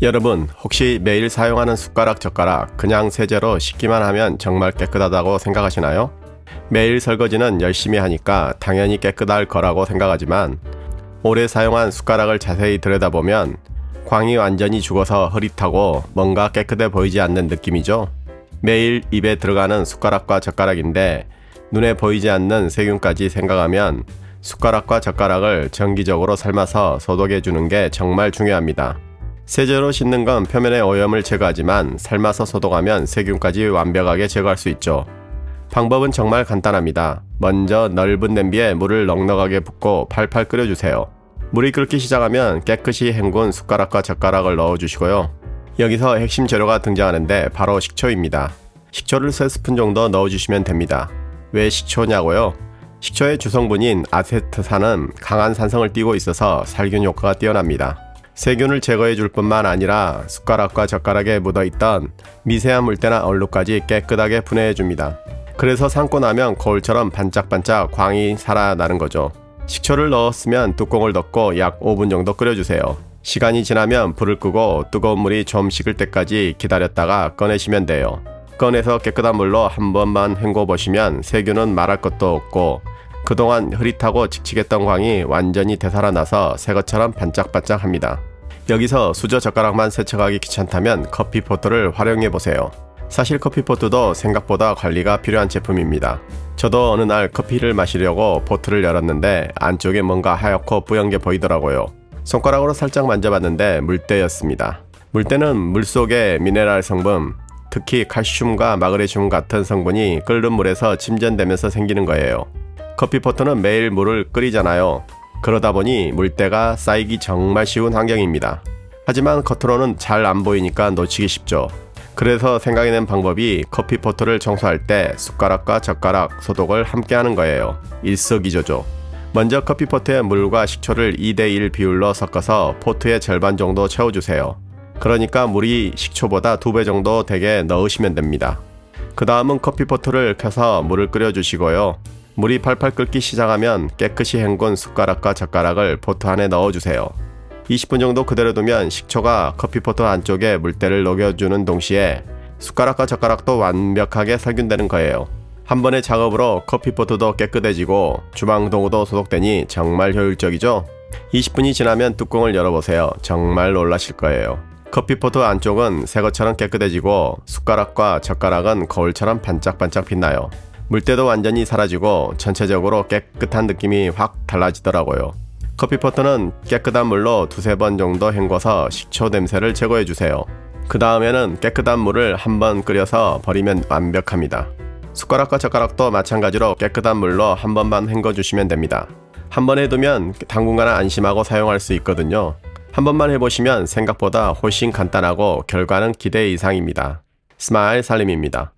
여러분, 혹시 매일 사용하는 숟가락, 젓가락 그냥 세제로 씻기만 하면 정말 깨끗하다고 생각하시나요? 매일 설거지는 열심히 하니까 당연히 깨끗할 거라고 생각하지만 오래 사용한 숟가락을 자세히 들여다보면 광이 완전히 죽어서 흐릿하고 뭔가 깨끗해 보이지 않는 느낌이죠. 매일 입에 들어가는 숟가락과 젓가락인데 눈에 보이지 않는 세균까지 생각하면 숟가락과 젓가락을 정기적으로 삶아서 소독해 주는 게 정말 중요합니다. 세제로 씻는 건 표면의 오염을 제거하지만 삶아서 소독하면 세균까지 완벽하게 제거할 수 있죠. 방법은 정말 간단합니다. 먼저 넓은 냄비에 물을 넉넉하게 붓고 팔팔 끓여주세요. 물이 끓기 시작하면 깨끗이 헹군 숟가락과 젓가락을 넣어주시고요. 여기서 핵심 재료가 등장하는데 바로 식초입니다. 식초를 3스푼 정도 넣어주시면 됩니다. 왜 식초냐고요? 식초의 주성분인 아세트산은 강한 산성을 띠고 있어서 살균 효과가 뛰어납니다. 세균을 제거해 줄 뿐만 아니라 숟가락과 젓가락에 묻어 있던 미세한 물때나 얼룩까지 깨끗하게 분해해 줍니다. 그래서 삶고 나면 거울처럼 반짝반짝 광이 살아나는 거죠. 식초를 넣었으면 뚜껑을 덮고 약 5분 정도 끓여주세요. 시간이 지나면 불을 끄고 뜨거운 물이 좀 식을 때까지 기다렸다가 꺼내시면 돼요. 꺼내서 깨끗한 물로 한 번만 헹궈 보시면 세균은 말할 것도 없고 그동안 흐릿하고 칙칙했던 광이 완전히 되살아나서 새 것처럼 반짝반짝합니다. 여기서 수저 젓가락만 세척하기 귀찮다면 커피 포트를 활용해 보세요. 사실 커피 포트도 생각보다 관리가 필요한 제품입니다. 저도 어느 날 커피를 마시려고 포트를 열었는데 안쪽에 뭔가 하얗고 뿌연 게 보이더라고요. 손가락으로 살짝 만져봤는데 물때였습니다. 물때는 물 속의 미네랄 성분, 특히 칼슘과 마그네슘 같은 성분이 끓는 물에서 침전되면서 생기는 거예요. 커피 포트는 매일 물을 끓이잖아요. 그러다 보니 물때가 쌓이기 정말 쉬운 환경입니다. 하지만 겉으로는 잘 안 보이니까 놓치기 쉽죠. 그래서 생각해낸 방법이 커피 포트를 청소할 때 숟가락과 젓가락 소독을 함께 하는 거예요. 일석이조죠. 먼저 커피 포트에 물과 식초를 2대1 비율로 섞어서 포트의 절반 정도 채워주세요. 그러니까 물이 식초보다 2배 정도 되게 넣으시면 됩니다. 그 다음은 커피 포트를 켜서 물을 끓여주시고요. 물이 팔팔 끓기 시작하면 깨끗이 헹군 숟가락과 젓가락을 포트 안에 넣어주세요. 20분 정도 그대로 두면 식초가 커피포트 안쪽에 물때를 녹여주는 동시에 숟가락과 젓가락도 완벽하게 살균되는 거예요. 한 번의 작업으로 커피포트도 깨끗해지고 주방 도구도 소독되니 정말 효율적이죠? 20분이 지나면 뚜껑을 열어보세요. 정말 놀라실 거예요. 커피포트 안쪽은 새 것처럼 깨끗해지고 숟가락과 젓가락은 거울처럼 반짝반짝 빛나요. 물때도 완전히 사라지고 전체적으로 깨끗한 느낌이 확 달라지더라고요. 커피포트는 깨끗한 물로 두세 번 정도 헹궈서 식초 냄새를 제거해 주세요. 그 다음에는 깨끗한 물을 한 번 끓여서 버리면 완벽합니다. 숟가락과 젓가락도 마찬가지로 깨끗한 물로 한 번만 헹궈 주시면 됩니다. 한 번 해두면 당분간 안심하고 사용할 수 있거든요. 한 번만 해보시면 생각보다 훨씬 간단하고 결과는 기대 이상입니다. 스마일 살림입니다.